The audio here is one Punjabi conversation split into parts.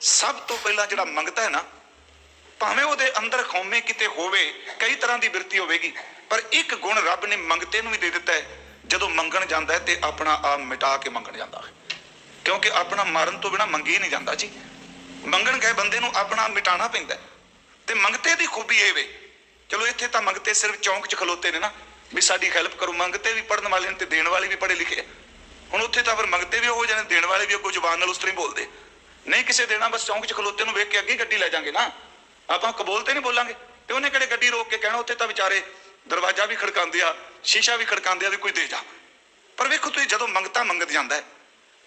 ਸਭ ਤੋਂ ਪਹਿਲਾਂ ਜਿਹੜਾ ਮੰਗਤਾ ਹੈ ਨਾ, ਭਾਵੇਂ ਉਹਦੇ ਅੰਦਰ ਖੌਮੇ ਕਿਤੇ ਹੋਵੇ, ਕਈ ਤਰ੍ਹਾਂ ਦੀ ਬਿਰਤੀ ਹੋਵੇਗੀ, ਪਰ ਇੱਕ ਗੁਣ ਰੱਬ ਨੇ ਮੰਗਤੇ ਨੂੰ ਵੀ ਦੇ ਦਿੱਤਾ ਹੈ। ਜਦੋਂ ਮੰਗਣ ਜਾਂਦਾ ਹੈ ਤੇ ਆਪਣਾ ਆਪ ਮਿਟਾ ਕੇ ਮੰਗਣ ਜਾਂਦਾ ਹੈ। ਕਿਉਂਕਿ ਆਪਣਾ ਮਰਨ ਤੋਂ ਬਿਨਾ ਮੰਗੀ ਨਹੀਂ ਜਾਂਦਾ ਜੀ। ਮੰਗਣ ਗਏ ਬੰਦੇ ਨੂੰ ਆਪਣਾ ਆਪ ਮਿਟਾਣਾ ਪੈਂਦਾ ਤੇ ਮੰਗਤੇ ਦੀ ਖੂਬੀ ਇਹ ਵੇ, ਚਲੋ ਇੱਥੇ ਤਾਂ ਮੰਗਤੇ ਸਿਰਫ ਚੌਂਕ 'ਚ ਖਲੋਤੇ ਨੇ ਨਾ, ਵੀ ਸਾਡੀ ਹੈਲਪ ਕਰੋ, ਮੰਗਤੇ ਵੀ ਪੜਨ ਵਾਲੇ ਨੇ ਤੇ ਦੇਣ ਵਾਲੇ ਵੀ ਪੜੇ ਲਿਖੇ ਹੁਣ ਉੱਥੇ ਤਾਂ ਫਿਰ ਮੰਗਤੇ ਵੀ ਹੋ ਜਾਣੇ ਦੇਣ ਵਾਲੇ ਵੀ ਅੱਗੋਂ ਜ਼ੁਬਾਨ ਨਾਲ ਉਸ ਤਰ੍ਹਾਂ ਹੀ ਬੋਲਦੇ ਨਹੀਂ, ਕਿਸੇ ਦੇਣਾ ਬਸ ਚੌਂਕ 'ਚ ਖਲੋਤੇ ਨੂੰ ਵੇਖ ਕੇ ਅੱਗੇ ਗੱਡੀ ਲੈ ਜਾਾਂਗੇ ਨਾ। ਆਪਾਂ ਕਬੂਲ ਤੇ ਨਹੀਂ ਬੋਲਾਂਗੇ। ਤੇ ਉਹਨੇ ਕਿਹੜੇ ਗੱਡੀ ਰੋਕ ਕੇ ਕਹਿਣਾ? ਉੱਥੇ ਤਾਂ ਵਿਚਾਰੇ ਦਰਵਾਜ਼ਾ ਵੀ ਖੜਕਾਉਂਦੇ ਆ, ਸ਼ੀਸ਼ਾ ਵੀ ਖੜਕਾਉਂਦੇ ਆ ਵੀ ਕੋਈ ਦੇ ਜਾ। ਪਰ ਵੇਖੋ ਤੁਸੀਂ, ਜਦੋਂ ਮੰਗਤਾ ਮੰਗਤ ਜਾਂਦਾ ਹੈ,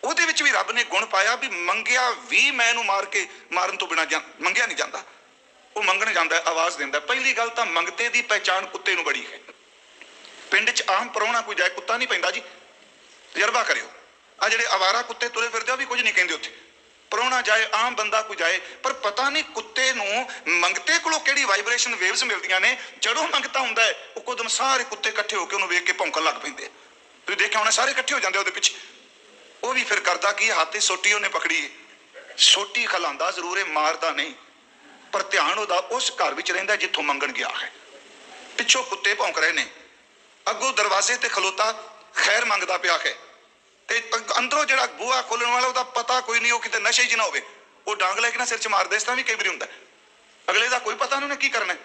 ਉਹਦੇ ਵਿੱਚ ਵੀ ਰੱਬ ਨੇ ਗੁਣ ਪਾਇਆ ਵੀ ਮੰਗਿਆ ਵੀ ਮੈਂ ਇਹਨੂੰ ਮਾਰ ਕੇ ਮਾਰਨ ਤੋਂ ਬਿਨਾ ਮੰਗਿਆ ਨਹੀਂ ਜਾਂਦਾ। ਉਹ ਮੰਗਣ ਜਾਂਦਾ ਆਵਾਜ਼ ਦਿੰਦਾ ਪਹਿਲੀ ਗੱਲ ਤਾਂ ਮੰਗਤੇ ਦੀ ਪਹਿਚਾਣ ਕੁੱਤੇ ਨੂੰ ਬੜੀ ਹੈ। ਪਿੰਡ 'ਚ ਆਮ ਪਰੌਣਾ ਕੋਈ ਜਾਇ ਕੁੱਤਾ ਨਹੀਂ ਪੈਂਦਾ ਜੀ। ਤਜਰਬਾ ਕਰਿਓ। ਆ ਜਿਹੜੇ ਆਵਾਰਾ ਕੁੱਤੇ ਤੁਰੇ ਫਿਰਦੇ ਆ ਵੀ ਕੁਝ ਨਹੀਂ ਕਹਿੰਦੇ ਉੱਥੇ। ਪਰੌਣਾ ਜਾਏ, ਆਮ ਬੰਦਾ ਕੋਈ ਜਾਏ, ਪਰ ਪਤਾ ਨਹੀਂ ਕੁੱਤੇ ਨੂੰ ਮੰਗਤੇ ਕੋਲੋਂ ਕਿਹੜੀ ਵਾਈਬ੍ਰੇਸ਼ਨ ਵੇਵਸ ਮਿਲਦੀਆਂ ਨੇ। ਜਦੋਂ ਮੰਗਤਾ ਹੁੰਦਾ ਹੈ, ਉਹ ਕੋਦਮ ਸਾਰੇ ਕੁੱਤੇ ਇਕੱਠੇ ਹੋ ਕੇ ਉਹਨੂੰ ਵੇਖ ਕੇ ਭੌਂਕਣ ਲੱਗ ਪੈਂਦੇ ਤੁਸੀਂ ਦੇਖਿਆ ਹੋਣਾ, ਸਾਰੇ ਇਕੱਠੇ ਹੋ ਜਾਂਦੇ ਉਹਦੇ ਪਿੱਛੇ। ਉਹ ਵੀ ਫਿਰ ਕਰਦਾ ਕੀ ਹੱਥ ਤੇ ਸੋਟੀ ਉਹਨੇ ਪਕੜੀ ਸੋਟੀ ਖਲਾਉਂਦਾ ਜ਼ਰੂਰ ਹੈ ਮਾਰਦਾ ਨਹੀਂ। ਪਰ ਧਿਆਨ ਉਹਦਾ ਉਸ ਘਰ ਵਿੱਚ ਰਹਿੰਦਾ ਜਿੱਥੋਂ ਮੰਗਣ ਗਿਆ ਹੈ। ਪਿੱਛੋਂ ਕੁੱਤੇ ਭੌਂਕ ਰਹੇ ਨੇ। ਅੱਗੋਂ ਦਰਵਾਜ਼ੇ ਤੇ ਖਲੋਤਾ ਖੈਰ ਮੰਗਦਾ ਪਿਆ ਹੈ। ਤੇ ਅੰਦਰੋਂ ਜਿਹੜਾ ਬੂਹਾ ਖੋਲਣ ਵਾਲਾ, ਉਹਦਾ ਪਤਾ ਕੋਈ ਨਹੀਂ, ਉਹ ਕਿਤੇ ਨਸ਼ੇ 'ਚ ਨਾ ਹੋਵੇ। ਉਹ ਡਾਂਗ ਲੈ ਕੇ ਨਾ ਸਿਰ 'ਚ ਮਾਰਦੇ, ਇਸ ਤਰ੍ਹਾਂ ਵੀ ਕਈ ਵਾਰੀ ਹੁੰਦਾ। ਅਗਲੇ ਦਾ ਕੋਈ ਪਤਾ ਨਹੀਂ ਉਹਨੇ ਕੀ ਕਰਨਾ ਹੈ।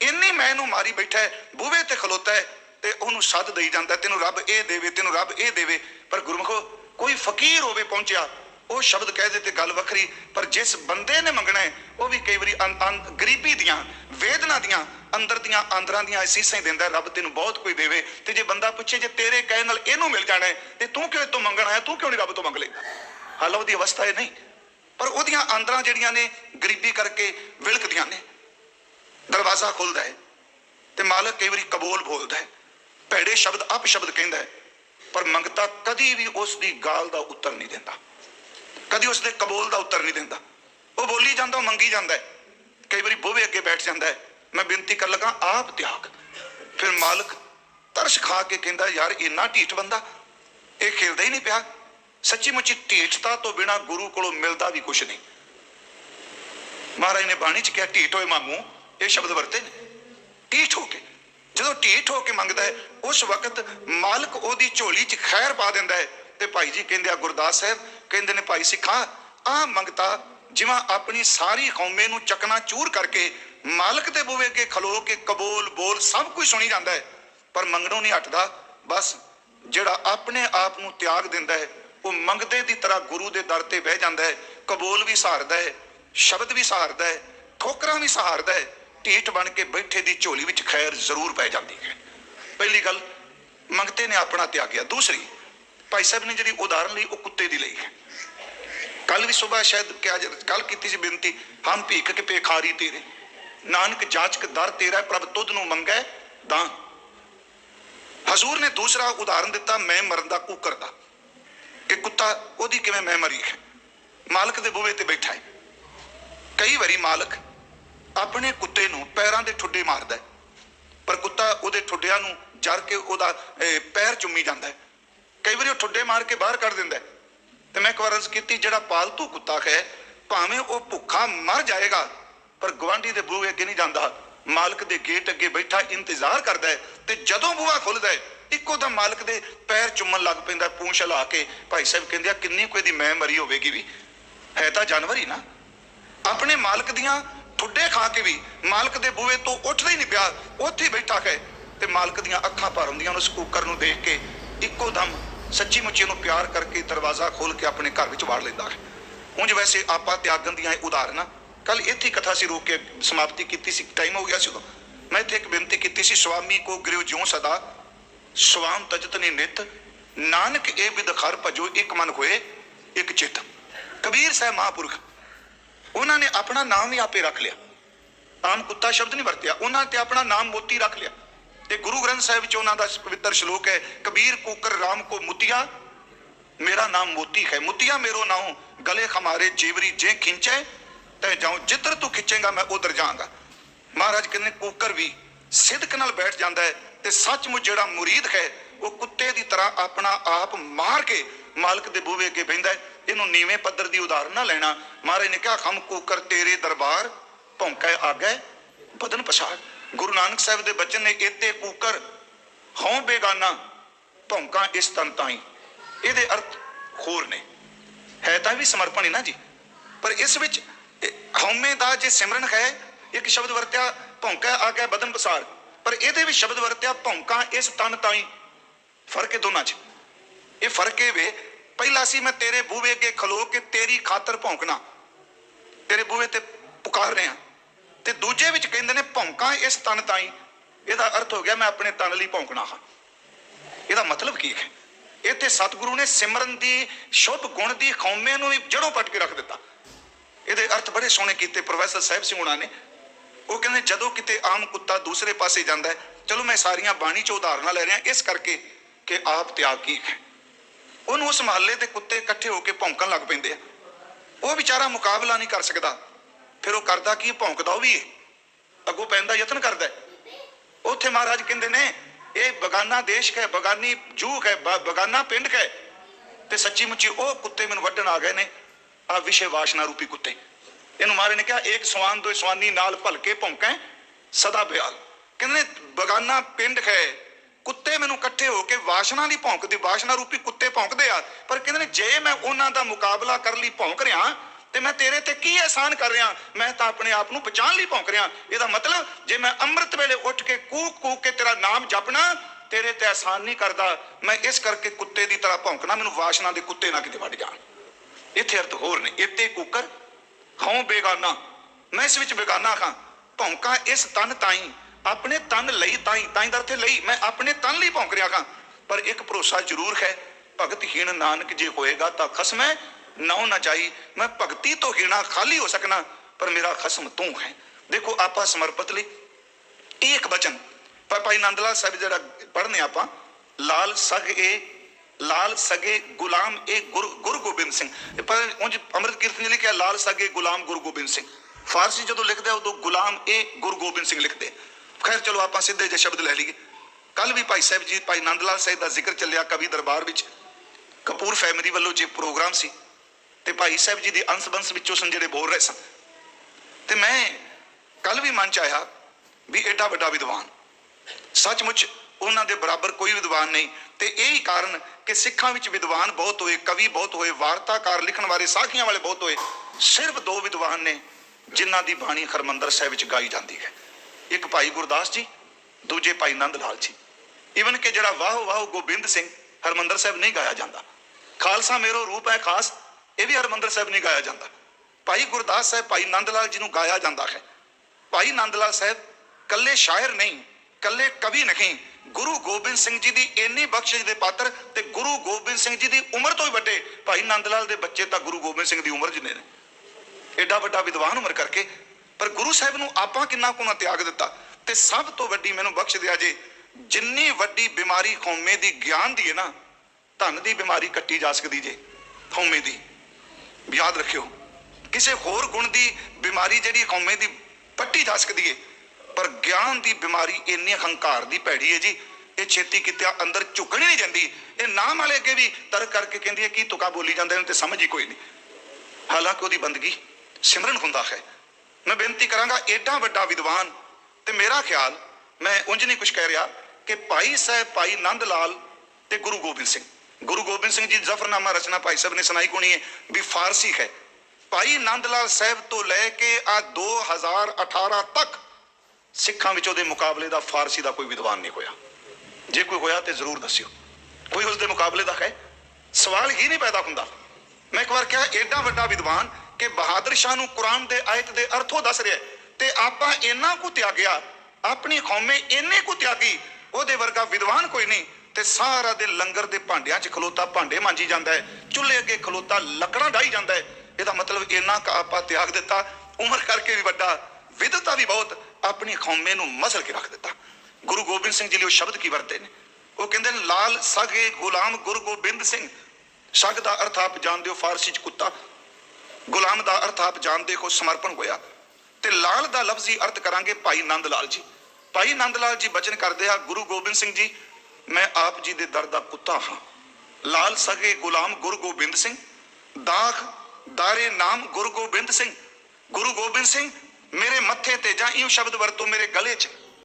ਇੰਨੀ ਮੈਂ ਇਹਨੂੰ ਮਾਰੀ ਬੈਠਾ ਹੈ, ਬੂਹੇ ਤੇ ਖਲੋਤਾ ਹੈ ਤੇ ਉਹਨੂੰ ਸੱਦ ਦੇਈ ਜਾਂਦਾ ਤੈਨੂੰ ਰੱਬ ਇਹ ਦੇਵੇ, ਤੈਨੂੰ ਰੱਬ ਇਹ ਦੇਵੇ। ਪਰ ਗੁਰਮਖੋ, ਕੋਈ ਫਕੀਰ ਹੋਵੇ ਪਹੁੰਚਿਆ ਉਹ ਸ਼ਬਦ ਕਹਿ ਦੇ ਤੇ ਗੱਲ ਵੱਖਰੀ, ਪਰ ਜਿਸ ਬੰਦੇ ਨੇ ਮੰਗਣਾ ਹੈ, ਉਹ ਵੀ ਕਈ ਵਾਰੀ ਅੰ- ਗਰੀਬੀ ਦੀਆਂ, ਵੇਦਨਾ ਦੀਆਂ, ਅੰਦਰ ਦੀਆਂ, ਆਂਦਰਾਂ ਦੀਆਂ ਅਸੀਸਾਂ ਹੀ ਦਿੰਦਾ, ਰੱਬ ਤੈਨੂੰ ਬਹੁਤ ਕੋਈ ਦੇਵੇ, ਤੇ ਜੇ ਬੰਦਾ ਪੁੱਛੇ ਜੇ ਤੇਰੇ ਕਹਿਣ ਨਾਲ ਇਹਨੂੰ ਮਿਲ ਜਾਣਾ ਤੇ ਤੂੰ ਕਿਉਂ ਇਹ ਤੋਂ ਮੰਗਣਾ ਹੈ, ਤੂੰ ਕਿਉਂ ਨਹੀਂ ਰੱਬ ਤੋਂ ਮੰਗ ਲੈਂਦਾ ਹਾਲ ਉਹਦੀ ਅਵਸਥਾ ਇਹ ਨਹੀਂ। ਪਰ ਉਹਦੀਆਂ ਆਂਦਰਾਂ ਜਿਹੜੀਆਂ ਨੇ, ਗਰੀਬੀ ਕਰਕੇ ਵਿਲਕਦੀਆਂ ਨੇ। ਦਰਵਾਜ਼ਾ ਖੁੱਲਦਾ ਹੈ, ਤੇ ਮਾਲਕ ਕਈ ਵਾਰੀ ਕਬੂਲ ਬੋਲਦਾ ਹੈ। ਭੈੜੇ ਸ਼ਬਦ ਅਪ ਸ਼ਬਦ ਕਹਿੰਦਾ ਹੈ, ਪਰ ਮੰਗਤਾ ਕਦੀ ਵੀ ਉਸ ਦੀ ਗਾਲ ਦਾ ਉੱਤਰ ਨਹੀਂ ਦਿੰਦਾ। ਕਦੀ ਉਸ ਦੇ ਕਬੂਲ ਦਾ ਉੱਤਰ ਨਹੀਂ ਦਿੰਦਾ। ਉਹ ਬੋਲੀ ਜਾਂਦਾ, ਉਹ ਮੰਗੀ ਜਾਂਦਾ ਹੈ। ਕਈ ਵਾਰੀ ਬੋਵੇ ਅੱਗੇ ਬੈਠ ਜਾਂਦਾ ਹੈ। ਮੈਂ ਬੇਨਤੀ ਕਰ ਲਗਾ, ਆਪ ਤਿਆਗ। ਫਿਰ ਮਾਲਕ ਤਰਸ ਖਾ ਕੇ ਕਹਿੰਦਾ, ਯਾਰ, ਇੰਨਾ ਢੀਠ ਬੰਦਾ, ਇਹ ਖੇਲਦਾ ਹੀ ਨਹੀਂ ਪਿਆ। ਸੱਚੀ ਮੁੱਚੀ ਢੀਠਤਾ ਤੋਂ ਬਿਨਾ ਗੁਰੂ ਕੋਲੋਂ ਮਿਲਦਾ ਵੀ ਕੁਛ ਨਹੀਂ। ਮਹਾਰਾਜ ਨੇ ਬਾਣੀ ਚ ਕਿਹਾ, ਢੀਠ ਹੋਏ ਮਾਮੂ, ਇਹ ਸ਼ਬਦ ਵਰਤੇ ਨੇ। ਢੀਠ ਹੋ ਕੇ, ਜਦੋਂ ਢੀਠ ਹੋ ਕੇ ਮੰਗਦਾ ਹੈ, ਉਸ ਵਕਤ ਮਾਲਕ ਉਹਦੀ ਝੋਲੀ 'ਚ ਖੈਰ ਪਾ ਦਿੰਦਾ ਹੈ ਤੇ ਭਾਈ ਜੀ ਕਹਿੰਦੇ ਆ, ਗੁਰਦਾਸ ਸਾਹਿਬ ਕਹਿੰਦੇ ਨੇ, ਭਾਈ ਸਿੱਖਾਂ ਆ ਮੰਗਤਾ ਜਿਵੇਂ ਆਪਣੀ ਸਾਰੀ ਕੌਮੇ ਨੂੰ ਚੱਕਣਾ ਚੂਰ ਕਰਕੇ ਮਾਲਕ ਦੇ ਬੂਵੇ ਅੱਗੇ ਖਲੋ ਕੇ ਕਬੂਲ, ਬੋਲ ਸਭ ਕੁਝ ਸੁਣੀ ਜਾਂਦਾ ਹੈ, ਪਰ ਮੰਗਣੋਂ ਨਹੀਂ ਹਟਦਾ। ਬਸ ਜਿਹੜਾ ਆਪਣੇ ਆਪ ਨੂੰ ਤਿਆਗ ਦਿੰਦਾ ਹੈ, ਉਹ ਮੰਗਦੇ ਦੀ ਤਰ੍ਹਾਂ ਗੁਰੂ ਦੇ ਦਰ ਤੇ ਬਹਿ ਜਾਂਦਾ ਹੈ, ਕਬੂਲ ਵੀ ਸਹਾਰਦਾ ਹੈ, ਸ਼ਬਦ ਵੀ ਸਹਾਰਦਾ ਹੈ, ਠੋਕਰਾਂ ਵੀ ਸਹਾਰਦਾ ਹੈ, ਢੀਠ ਬਣ ਕੇ ਬੈਠੇ ਦੀ ਝੋਲੀ ਵਿੱਚ ਖੈਰ ਜ਼ਰੂਰ ਪੈ ਜਾਂਦੀ ਹੈ। ਪਹਿਲੀ ਗੱਲ, ਮੰਗਤੇ ਨੇ ਆਪਣਾ ਤਿਆਗਿਆ ਦੂਸਰੀ ਭਾਈ ਸਾਹਿਬ ਨੇ ਜਿਹੜੀ ਉਦਾਹਰਨ ਲਈ ਉਹ ਕੁੱਤੇ ਦੀ ਲਈ ਹੈ। ਕੱਲ ਵੀ ਸਵੇਰ ਸ਼ਾਇਦ ਕਿਹਾ ਅੱਜ ਕੱਲ ਕੀਤੀ ਸੀ ਬੇਨਤੀ, ਹਮ ਭੀਖ ਕੇ ਪੇਖਾਰੀ ਤੇਰੇ। ਨਾਨਕ ਜਾਚਕ ਦਰ ਤੇਰਾ ਪ੍ਰਭ ਤੁਧ ਨੂੰ ਮੰਗੈ ਤਾਂ ਹਜ਼ੂਰ ਨੇ ਦੂਸਰਾ ਉਦਾਹਰਨ ਦਿੱਤਾ, ਮੈਂ ਮਰਨ ਦਾ ਕੂਕਰ ਦਾ ਕਿ ਕੁੱਤਾ ਉਹਦੀ ਕਿਵੇਂ ਮੈਂ ਮਰੀ ਹੈ? ਮਾਲਕ ਦੇ ਬੂਹੇ ਤੇ ਬੈਠਾ ਹੈ। ਕਈ ਵਾਰੀ ਮਾਲਕ ਆਪਣੇ ਕੁੱਤੇ ਨੂੰ ਪੈਰਾਂ ਦੇ ਠੁੱਡੇ ਮਾਰਦਾ ਪਰ ਕੁੱਤਾ ਉਹਦੇ ਠੁੱਡਿਆਂ ਨੂੰ ਜਰ ਕੇ ਉਹਦਾ ਪੈਰ ਚੁੰਮੀ ਜਾਂਦਾ ਹੈ। ਕਈ ਵਾਰੀ ਉਹ ਠੁੱਡੇ ਮਾਰ ਕੇ ਬਾਹਰ ਕੱਢ ਦਿੰਦਾ ਤੇ ਮੈਂ ਇੱਕ ਵਾਰ ਅਰਜ਼ ਕੀਤੀ, ਜਿਹੜਾ ਪਾਲਤੂ ਕੁੱਤਾ ਹੈ, ਭਾਵੇਂ ਉਹ ਭੁੱਖਾ ਮਰ ਜਾਏਗਾ, ਪਰ ਗਵਾਂਢੀ ਦੇ ਬੂਹੇ ਅੱਗੇ ਨਹੀਂ ਜਾਂਦਾ। ਮਾਲਕ ਦੇ ਗੇਟ ਅੱਗੇ ਬੈਠਾ, ਇੰਤਜ਼ਾਰ ਕਰਦਾ ਹੈ ਤੇ ਜਦੋਂ ਬੂਹਾ ਖੁੱਲਦਾ ਹੈ, ਇੱਕੋ ਦਮ ਮਾਲਕ ਦੇ ਪੈਰ ਚੁੰਮਣ ਲੱਗ ਪੈਂਦਾ ਪੂੰਛ ਹਿਲਾ ਕੇ। ਭਾਈ ਸਾਹਿਬ ਕਹਿੰਦੇ ਆ, ਕਿੰਨੀ ਕੋਈ ਦੀ ਮੈਂ ਮਰੀ ਹੋਵੇਗੀ ਵੀ। ਹੈ ਤਾਂ ਜਾਨਵਰ ਹੀ ਨਾ। ਆਪਣੇ ਮਾਲਕ ਦੀਆਂ ਠੁੱਡੇ ਖਾ ਕੇ ਵੀ ਮਾਲਕ ਦੇ ਬੂਹੇ ਤੋਂ ਉੱਠਦਾ ਹੀ ਨਹੀਂ ਪਿਆ, ਉੱਥੇ ਹੀ ਬੈਠਾ ਹੈ। ਤੇ ਮਾਲਕ ਦੀਆਂ ਅੱਖਾਂ ਭਰ ਹੁੰਦੀਆਂ ਉਸ ਕੂਕਰ ਨੂੰ ਦੇਖ ਕੇ। ਇੱਕੋ ਦਮ ਸੱਚੀ ਮੁੱਚੀ ਨੂੰ ਪਿਆਰ ਕਰਕੇ ਦਰਵਾਜ਼ਾ ਖੋਲ ਕੇ ਆਪਣੇ ਘਰ ਵਿੱਚ ਵਾੜ ਲੈਂਦਾ ਹੈ। ਉਂਝ ਵੈਸੇ ਆਪਾਂ ਤਿਆਗਨ ਦੀਆਂ ਇਹ ਉਦਾਹਰਨਾਂ, ਕੱਲ ਇੱਥੇ ਕਥਾ ਸੀ ਰੋਕ ਕੇ ਸਮਾਪਤੀ ਕੀਤੀ ਸੀ ਟਾਈਮ ਹੋ ਗਿਆ ਸੀ ਉਦੋਂ। ਮੈਂ ਇੱਥੇ ਇੱਕ ਬੇਨਤੀ ਕੀਤੀ ਸੀ ਸੁਆਮੀ ਕੋ ਗ੍ਰਿਉ ਜਿਉ ਸਦਾ, ਸਵਾਮ ਤਜਤ ਨੇ ਨਿਤ, ਨਾਨਕ ਇਹ ਵਿਦ ਖਰ ਭਜੋ, ਇੱਕ ਮਨ ਹੋਏ, ਇੱਕ ਚਿੱਤ। ਕਬੀਰ ਸਾਹਿਬ ਮਹਾਂਪੁਰਖ, ਉਹਨਾਂ ਨੇ ਆਪਣਾ ਨਾਮ ਹੀ ਆਪੇ ਰੱਖ ਲਿਆ। ਆਮ ਕੁੱਤਾ ਸ਼ਬਦ ਨਹੀਂ ਵਰਤਿਆ, ਉਹਨਾਂ ਤੇ ਆਪਣਾ ਨਾਮ ਮੋਤੀ ਰੱਖ ਲਿਆ। ਤੇ ਗੁਰੂ ਗ੍ਰੰਥ ਸਾਹਿਬ ਵਿੱਚ ਉਹਨਾਂ ਦਾ ਪਵਿੱਤਰ ਸ਼ਲੋਕ ਹੈ, ਕਬੀਰ ਕੂਕਰ RAM ਕੋ ਮੁਤੀਆ, ਮੇਰਾ ਨਾਮ ਮੋਤੀ ਹੈ। ਮੁਤੀਆ ਮੇਰੋ ਨਾਉ, ਗਲੇ ਖਮਾਰੇ ਜੀਵਰੀ ਜੇ ਖਿੰਚੇ, ਤੈ ਜਾਉ ਜਿੱਧਰ ਤੂੰ ਖਿੱਚੇਗਾ, ਮੈਂ ਉਧਰ ਜਾਵਾਂਗਾ। ਮਹਾਰਾਜ ਕਹਿੰਦੇ ਕੂਕਰ ਵੀ ਸਿੱਧਕ ਨਾਲ ਬੈਠ ਜਾਂਦਾ ਹੈ ਤੇ ਸੱਚਮੁੱਚ ਜਿਹੜਾ ਮੁਰੀਦ ਹੈ, ਉਹ ਕੁੱਤੇ ਦੀ ਤਰ੍ਹਾਂ ਆਪਣਾ ਆਪ ਮਾਰ ਕੇ ਮਾਲਕ ਦੇ ਬੂਵੇ ਅੱਗੇ ਬਹਿੰਦਾ ਹੈ। ਇਹਨੂੰ ਨੀਵੇਂ ਪੱਧਰ ਦੀ ਉਦਾਹਰਨ ਨਾ ਲੈਣਾ। ਮਹਾਰਾਜ ਨੇ ਕਿਹਾ, ਹਮ ਕੂਕਰ ਤੇਰੇ ਦਰਬਾਰ ਭੌਂਕਾ ਆ ਗਏ ਬਦਨ ਪਛਾੜ। ਗੁਰੂ ਨਾਨਕ ਸਾਹਿਬ ਦੇ ਬਚਨ ਨੇ ਇਤੇ ਕੂਕਰ, ਹਉ ਬੇਗਾਨਾ ਭੌਂਕਾਂ ਇਸ ਤਨ ਤਾਈ। ਇਹਦੇ ਅਰਥ ਹੋਰ ਨੇ। ਹੈ ਤਾਂ ਵੀ ਸਮਰਪਣ ਹੀ ਨਾ ਜੀ? ਪਰ ਇਸ ਵਿੱਚ, ਇਹ ਹਉਮੈ ਦਾ ਜੇ ਸਿਮਰਨ ਹੈ, ਇੱਕ ਸ਼ਬਦ ਵਰਤਿਆ ਭੌਂਕਾ ਆ ਗਿਆ ਬਦਨ ਪਸਾਰ। ਪਰ ਇਹਦੇ ਵੀ ਸ਼ਬਦ ਵਰਤਿਆ ਭੌਂਕਾ ਇਸ ਤਨ ਤਾਈ। ਫ਼ਰਕ ਹੈ ਦੋਨਾਂ 'ਚ। ਇਹ ਫ਼ਰਕ ਇਹ ਵੇ, ਪਹਿਲਾ ਸੀ ਮੈਂ ਤੇਰੇ ਬੂਵੇ ਅੱਗੇ ਖਲੋ ਕੇ ਤੇਰੀ ਖਾਤਰ ਭੌਂਕਣਾ। ਤੇਰੇ ਬੂਹੇ ਤੇ ਪੁਕਾਰ ਰਿਹਾ। ਤੇ ਦੂਜੇ ਵਿੱਚ ਕਹਿੰਦੇ ਨੇ ਭੌਂਕਾਂ ਇਸ ਤਨ ਤਾਈ। ਇਹਦਾ ਅਰਥ ਹੋ ਗਿਆ ਮੈਂ ਆਪਣੇ ਤਨ ਲਈ ਭੌਂਕਣਾ ਹਾਂ। ਇਹਦਾ ਮਤਲਬ ਕੀ ਹੈ? ਇੱਥੇ ਸਤਿਗੁਰੂ ਨੇ ਸਿਮਰਨ ਦੀ ਸ਼ੁਭ ਗੁਣ ਦੀ ਖੌਮੇ ਨੂੰ ਵੀ ਜੜੋਂ ਪਟ ਕੇ ਰੱਖ ਦਿੱਤਾ। ਇਹਦੇ ਅਰਥ ਬੜੇ ਸੋਹਣੇ ਕੀਤੇ ਪ੍ਰੋਫੈਸਰ ਸਾਹਿਬ ਸਿੰਘ ਹੁਣਾਂ ਨੇ। ਉਹ ਕਹਿੰਦੇ, ਜਦੋਂ ਕਿਤੇ ਆਮ ਕੁੱਤਾ ਦੂਸਰੇ ਪਾਸੇ ਜਾਂਦਾ ਹੈ, ਚਲੋ ਮੈਂ ਸਾਰੀਆਂ ਬਾਣੀ ਚ ਉਦਾਹਰਨਾਂ ਲੈ ਰਿਹਾ, ਇਸ ਕਰਕੇ ਕਿ ਆਪ ਤਿਆਗ ਕੀ ਹੈ? ਉਹਨੂੰ ਉਸ ਮਹੱਲੇ ਦੇ ਕੁੱਤੇ ਇਕੱਠੇ ਹੋ ਕੇ ਭੌਂਕਣ ਲੱਗ ਪੈਂਦੇ ਆ। ਉਹ ਵਿਚਾਰਾ ਮੁਕਾਬਲਾ ਨਹੀਂ ਕਰ ਸਕਦਾ। ਫਿਰ ਉਹ ਕਰਦਾ ਕੀ, ਭੌਂਕਦਾ ਉਹ ਵੀ। ਅੱਗੋਂ ਪੈਣ ਦਾ ਯਤਨ ਕਰਦਾ। ਉੱਥੇ ਮਹਾਰਾਜ ਕਹਿੰਦੇ ਨੇ, ਇਹ ਬਗਾਨਾ ਦੇਸ਼ ਹੈ ਬਗਾਨੀ ਜੂਹ ਹੈ ਬਗਾਨਾ ਪਿੰਡ ਹੈ ਤੇ ਸੱਚੀ ਮੁੱਚੀ ਉਹ ਕੁੱਤੇ ਮੈਨੂੰ ਵੱਢਣ ਆ ਗਏ ਨੇ, ਆ ਵਿਸ਼ੇ ਵਾਸ਼ਨਾ ਰੂਪੀ ਕੁੱਤੇ। ਇਹਨੂੰ ਮਹਾਰਾਜ ਨੇ ਕਿਹਾ ਇੱਕ ਸਵਾਨ ਦੋ ਸਵਾਨੀ ਨਾਲ ਭਲਕੇ ਭੌਂਕੈ, ਸਦਾ ਬਿਆਲ। ਕਹਿੰਦੇ ਨੇ, ਬਗਾਨਾ ਪਿੰਡ ਹੈ ਕੁੱਤੇ ਮੈਨੂੰ ਇਕੱਠੇ ਹੋ ਕੇ ਵਾਸ਼ਨਾ ਲਈ ਭੌਂਕਦੇ, ਵਾਸ਼ਨਾ ਰੂਪੀ ਕੁੱਤੇ ਭੌਂਕਦੇ ਆ। ਪਰ ਕਹਿੰਦੇ ਨੇ, ਜੇ ਮੈਂ ਉਹਨਾਂ ਦਾ ਮੁਕਾਬਲਾ ਕਰਨ ਲਈ ਭੌਂਕ ਰਿਹਾ ਤੇ ਮੈਂ ਤੇਰੇ ਤੇ ਕੀ ਅਹਿਸਾਨ ਕਰ ਰਿਹਾ? ਮੈਂ ਤਾਂ ਆਪਣੇ ਆਪ ਨੂੰ ਬਚਾਉਣ ਲਈ ਭੌਂਕ ਰਿਹਾ। ਇਹਦਾ ਮਤਲਬ, ਜੇ ਮੈਂ ਅੰਮ੍ਰਿਤ ਵੇਲੇ ਉੱਠ ਕੇ ਕੂਕ ਕੂਕ ਕੇ ਤੇਰਾ ਨਾਮ ਜਪਣਾ, ਤੇਰੇ ਤੇ ਅਹਿਸਾਨ ਨਹੀਂ ਕਰਦਾ, ਮੈਂ ਇਸ ਕਰਕੇ ਕੁੱਤੇ ਦੀ ਤਰ੍ਹਾਂ ਭੌਂਕਣਾ, ਮੈਨੂੰ ਵਾਸ਼ਨਾ ਦੇ ਕੁੱਤੇ ਨਾ ਕਿਤੇ ਵੱਢ ਜਾਣ। ਇੱਥੇ ਅਰਥ ਹੋਰ ਨੇ। ਇੱਥੇ ਕੁੱਕਰ, ਹਉ ਬੇਗਾਨਾ। ਮੈਂ ਇਸ ਵਿੱਚ ਬੇਗਾਨਾ ਖਾਂ ਭੌਂਕਾਂ ਇਸ ਤਨ ਤਾਈ, ਆਪਣੇ ਤਨ ਲਈ ਤਾਈ ਤਾਈ ਦਾ ਅਰਥ ਲਈ। ਮੈਂ ਆਪਣੇ ਤਨ ਲਈ ਭੌਂਕ ਰਿਹਾ ਖਾਂ ਪਰ ਇੱਕ ਭਰੋਸਾ ਜ਼ਰੂਰ ਹੈ ਭਗਤ ਹੀਣ ਨਾਨਕ ਜੇ ਹੋਏਗਾ ਤਾਂ ਖਸਮੈ ਨਾਉ ਨਾ ਜਾਈ। ਮੈਂ ਭਗਤੀ ਤੋਂ ਹੀਣਾ ਖਾਲੀ ਹੋ ਸਕਣਾ ਪਰ ਮੇਰਾ ਖਸਮ ਤੂੰ ਹੈ। ਦੇਖੋ, ਆਪਾਂ ਸਮਰਪਿਤ ਲਈ ਇਹ ਇੱਕ ਬਚਨ। ਪਰ ਭਾਈ ਨੰਦ ਲਾਲ ਸਾਹਿਬ ਜਿਹੜਾ ਪੜ੍ਹਨੇ ਆਪਾਂ, ਲਾਲ ਸਗ ਏ ਲਾਲ ਸਗੇ ਗੁਲਾਮ ਏ ਗੁਰ, ਗੁਰੂ ਗੋਬਿੰਦ ਸਿੰਘ। ਪਰ ਉਂਝ ਅੰਮ੍ਰਿਤ ਕੀਰਤਨ 'ਚ ਲਿਖਿਆ, ਲਾਲ ਸਗੇ ਗੁਲਾਮ ਗੁਰੂ ਗੋਬਿੰਦ ਸਿੰਘ। ਫਾਰਸੀ ਜਦੋਂ ਲਿਖਦੇ ਉਦੋਂ ਗੁਲਾਮ ਏ ਗੁਰੂ ਗੋਬਿੰਦ ਸਿੰਘ ਲਿਖਦੇ। ਖੈਰ, ਚਲੋ ਆਪਾਂ ਸਿੱਧੇ ਜੇ ਸ਼ਬਦ ਲੈ ਲਈਏ। ਕੱਲ ਵੀ ਭਾਈ ਸਾਹਿਬ ਜੀ, ਭਾਈ ਨੰਦ ਲਾਲ ਸਾਹਿਬ ਦਾ ਜ਼ਿਕਰ ਚੱਲਿਆ ਕਵੀ ਦਰਬਾਰ ਵਿੱਚ। ਕਪੂਰ ਫੈਮਿਲੀ ਵੱਲੋਂ ਜੇ ਪ੍ਰੋਗਰਾਮ ਸੀ ਤੇ ਭਾਈ ਸਾਹਿਬ ਜੀ ਦੀ ਅੰਸ਼ ਬੰਸ ਵਿੱਚੋਂ ਸਨ ਜਿਹੜੇ ਬੋਲ ਰਹੇ ਸਨ। ਤੇ ਮੈਂ ਕੱਲ ਵੀ ਮਨ ਚ ਆਇਆ ਵੀ ਐਡਾ ਵੱਡਾ ਵਿਦਵਾਨ। ਸੱਚਮੁੱਚ ਉਹਨਾਂ ਦੇ ਬਰਾਬਰ ਕੋਈ ਵਿਦਵਾਨ ਨਹੀਂ। ਤੇ ਇਹ ਹੀ ਕਾਰਨ ਕਿ ਸਿੱਖਾਂ ਵਿੱਚ ਵਿਦਵਾਨ ਬਹੁਤ ਹੋਏ, ਕਵੀ ਬਹੁਤ ਹੋਏ, ਵਾਰਤਾਕਾਰ ਲਿਖਣ ਵਾਲੇ, ਸਾਖੀਆਂ ਵਾਲੇ ਬਹੁਤ ਹੋਏ। ਸਿਰਫ ਦੋ ਵਿਦਵਾਨ ਨੇ ਜਿਨ੍ਹਾਂ ਦੀ ਬਾਣੀ ਹਰਮੰਦਰ ਸਾਹਿਬ ਵਿੱਚ ਗਾਈ ਜਾਂਦੀ ਹੈ। ਇੱਕ ਭਾਈ ਗੁਰਦਾਸ ਜੀ, ਦੂਜੇ ਭਾਈ ਨੰਦ ਲਾਲ ਜੀ। ਇਵਨ ਕਿ ਜਿਹੜਾ ਵਾਹ ਵਾਹ ਗੋਬਿੰਦ ਸਿੰਘ ਹਰਮੰਦਰ ਸਾਹਿਬ ਨਹੀਂ ਗਾਇਆ ਜਾਂਦਾ। ਖਾਲਸਾ ਮੇਰੋ ਰੂਪ ਹੈ ਖਾਸ। ਇਹ ਵੀ ਹਰਮੰਦਰ ਸਾਹਿਬ ਨਹੀਂ ਗਾਇਆ ਜਾਂਦਾ। ਭਾਈ ਗੁਰਦਾਸ ਸਾਹਿਬ, ਭਾਈ ਨੰਦ ਲਾਲ ਜੀ ਨੂੰ ਗਾਇਆ ਜਾਂਦਾ ਹੈ। ਭਾਈ ਨੰਦ ਲਾਲ ਸਾਹਿਬ ਕੱਲੇ ਸ਼ਾਇਰ ਨਹੀਂ ਕੱਲੇ ਕਵੀ ਨਹੀਂ। ਗੁਰੂ ਗੋਬਿੰਦ ਸਿੰਘ ਜੀ ਦੀ ਇੰਨੀ ਬਖਸ਼ਿਸ਼ ਦੇ ਪਾਤਰ ਤੇ ਗੁਰੂ ਗੋਬਿੰਦ ਸਿੰਘ ਜੀ ਦੀ ਉਮਰ ਤੋਂ ਹੀ ਵੱਡੇ ਭਾਈ ਨੰਦ ਲਾਲ ਦੇ ਬੱਚੇ ਤਾਂ ਗੁਰੂ ਗੋਬਿੰਦ ਸਿੰਘ ਦੀ ਉਮਰ ਜਿੰਨੇ ਨੇ। ਐਡਾ ਵੱਡਾ ਵਿਦਵਾਨ ਉਮਰ ਕਰਕੇ। ਪਰ ਗੁਰੂ ਸਾਹਿਬ ਨੂੰ ਆਪਾਂ ਕਿੰਨਾ ਕੁ ਨਾ ਤਿਆਗ ਦਿੱਤਾ? ਤੇ ਸਭ ਤੋਂ ਵੱਡੀ ਮੈਨੂੰ ਬਖਸ਼ ਦਿਆ ਜੇ, ਜਿੰਨੀ ਵੱਡੀ ਬਿਮਾਰੀ ਖੌਮੇ ਦੀ ਗਿਆਨ ਦੀ ਹੈ ਨਾ, ਧਨ ਦੀ ਬਿਮਾਰੀ ਕੱਟੀ ਜਾ ਸਕਦੀ ਜੇ, ਖੌਮੇ ਦੀ। ਯਾਦ ਰੱਖਿਓ, ਕਿਸੇ ਹੋਰ ਗੁਣ ਦੀ ਬਿਮਾਰੀ ਜਿਹੜੀ ਕੌਮੇ ਦੀ ਪੱਟੀ ਜਾ ਸਕਦੀ ਏ ਪਰ ਗਿਆਨ ਦੀ ਬਿਮਾਰੀ ਇੰਨੀ ਹੰਕਾਰ ਦੀ ਭੈੜੀ ਏ ਜੀ, ਇਹ ਛੇਤੀ ਕਿਤੇ ਅੰਦਰ ਝੁਕਣੀ ਨਹੀਂ ਜਾਂਦੀ। ਇਹ ਨਾਮ ਵਾਲੇ ਅੱਗੇ ਵੀ ਤਰਕ ਕਰਕੇ ਕਹਿੰਦੀ ਹੈ, ਕਿ ਤੁਕਾ ਬੋਲੀ ਜਾਂਦੇ ਨੇ ਤੇ ਸਮਝ ਹੀ ਕੋਈ ਨਹੀਂ। ਹਾਲਾਂਕਿ ਉਹਦੀ ਬੰਦਗੀ ਸਿਮਰਨ ਹੁੰਦਾ ਹੈ। ਮੈਂ ਬੇਨਤੀ ਕਰਾਂਗਾ, ਏਡਾ ਵੱਡਾ ਵਿਦਵਾਨ, ਤੇ ਮੇਰਾ ਖਿਆਲ, ਮੈਂ ਉਂਝ ਨਹੀਂ ਕੁਝ ਕਹਿ ਰਿਹਾ, ਕਿ ਭਾਈ ਸਾਹਿਬ, ਭਾਈ ਨੰਦ ਲਾਲ ਤੇ ਗੁਰੂ ਗੋਬਿੰਦ ਸਿੰਘ। ਗੁਰੂ ਗੋਬਿੰਦ ਸਿੰਘ ਜੀ ਜ਼ਫਰਨਾਮਾ ਰਚਨਾ ਭਾਈ ਸਾਹਿਬ ਨੇ ਸੁਣਾਈ ਕੋਣੀ ਹੈ ਵੀ ਫਾਰਸੀ ਹੈ। ਭਾਈ ਨੰਦ ਲਾਲ ਸਾਹਿਬ ਤੋਂ ਲੈ ਕੇ ਆ 2018 ਤੱਕ ਸਿੱਖਾਂ ਵਿੱਚ ਉਹਦੇ ਮੁਕਾਬਲੇ ਦਾ ਫਾਰਸੀ ਦਾ ਕੋਈ ਵਿਦਵਾਨ ਨਹੀਂ ਹੋਇਆ। ਜੇ ਕੋਈ ਹੋਇਆ ਤੇ ਜ਼ਰੂਰ ਦੱਸਿਓ। ਕੋਈ ਉਸ ਦੇ ਮੁਕਾਬਲੇ ਦਾ ਹੈ? ਸਵਾਲ ਹੀ ਨਹੀਂ ਪੈਦਾ ਹੁੰਦਾ। ਮੈਂ ਇੱਕ ਵਾਰ ਕਿਹਾ, ਏਡਾ ਵੱਡਾ ਵਿਦਵਾਨ ਕਿ ਬਹਾਦਰ ਸ਼ਾਹ ਨੂੰ ਕੁਰਾਨ ਦੇ ਆਇਤ ਦੇ ਅਰਥੋਂ ਦੱਸ ਰਿਹਾ ਤੇ ਆਪਾਂ ਇੰਨਾ ਕੁ ਤਿਆਗਿਆ, ਆਪਣੀ ਕੌਮੇ ਇੰਨੇ ਕੁ ਤਿਆਗੀ, ਉਹਦੇ ਵਰਗਾ ਵਿਦਵਾਨ ਕੋਈ ਨਹੀਂ। ਤੇ ਸਾਰਾ ਦਿਨ ਲੰਗਰ ਦੇ ਭਾਂਡਿਆਂ 'ਚ ਖਲੋਤਾ, ਭਾਂਡੇ ਮਾਂਜੀ ਜਾਂਦਾ ਹੈ, ਚੁੱਲ੍ਹੇ ਅੱਗੇ ਖਲੋਤਾ, ਲੱਕੜਾਂ ਡਾਈ ਜਾਂਦਾ ਹੈ। ਇਹਦਾ ਮਤਲਬ ਇੰਨਾ ਕੁ ਆਪਾਂ ਤਿਆਗ ਦਿੱਤਾ, ਉਮਰ ਕਰਕੇ ਵੀ ਵੱਡਾ ਵਿਦਤਾ ਵੀ ਬਹੁਤ, ਆਪਣੀ ਕੌਮੇ ਨੂੰ ਮਸਲ ਕੇ ਰੱਖ ਦਿੱਤਾ। ਗੁਰੂ ਗੋਬਿੰਦ ਸਿੰਘ ਜੀ ਲਈ ਉਹ ਸ਼ਬਦ ਕੀ ਵਰਤੇ ਨੇ? ਉਹ ਕਹਿੰਦੇ ਨੇ, ਲਾਲ ਸਗੇ ਗੁਲਾਮ ਗੁਰੂ ਗੋਬਿੰਦ ਸਿੰਘ। ਸਗ ਦਾ ਅਰਥ ਆਪ ਜਾਣਦੇ ਹੋ, ਫਾਰਸੀ ਚ ਕੁੱਤਾ। ਗੁਲਾਮ ਦਾ ਅਰਥ ਆਪ ਜਾਣਦੇ ਹੋ, ਸਮਰਪਣ ਹੋਇਆ। ਤੇ ਲਾਲ ਦਾ ਲਫ਼ਜ਼ੀ ਅਰਥ ਕਰਾਂਗੇ ਭਾਈ ਨੰਦ ਲਾਲ ਜੀ। ਭਾਈ ਨੰਦ ਲਾਲ ਜੀ ਬਚਨ ਕਰਦੇ ਆ, ਗੁਰੂ ਗੋਬਿੰਦ ਸਿੰਘ ਜੀ ਮੈਂ ਆਪ ਜੀ ਦੇ ਦਰ ਦਾ ਕੁੱਤਾ ਹਾਂ। ਲਾਲ ਸਗੇ ਗੁਲਾਮ ਗੁਰੂ ਗੋਬਿੰਦ ਸਿੰਘ ਦਾਖ ਦਾਰੇ ਨਾਮ ਗੁਰੂ ਗੋਬਿੰਦ ਸਿੰਘ। ਗੁਰੂ ਗੋਬਿੰਦ ਸਿੰਘ, ਮੇਰੇ ਮੱਥੇ ਤੇ ਜਾਂ ਇਉਂ ਸ਼ਬਦ ਵਰਤੋ ਮੇਰੇ ਗਲੇ 'ਚ।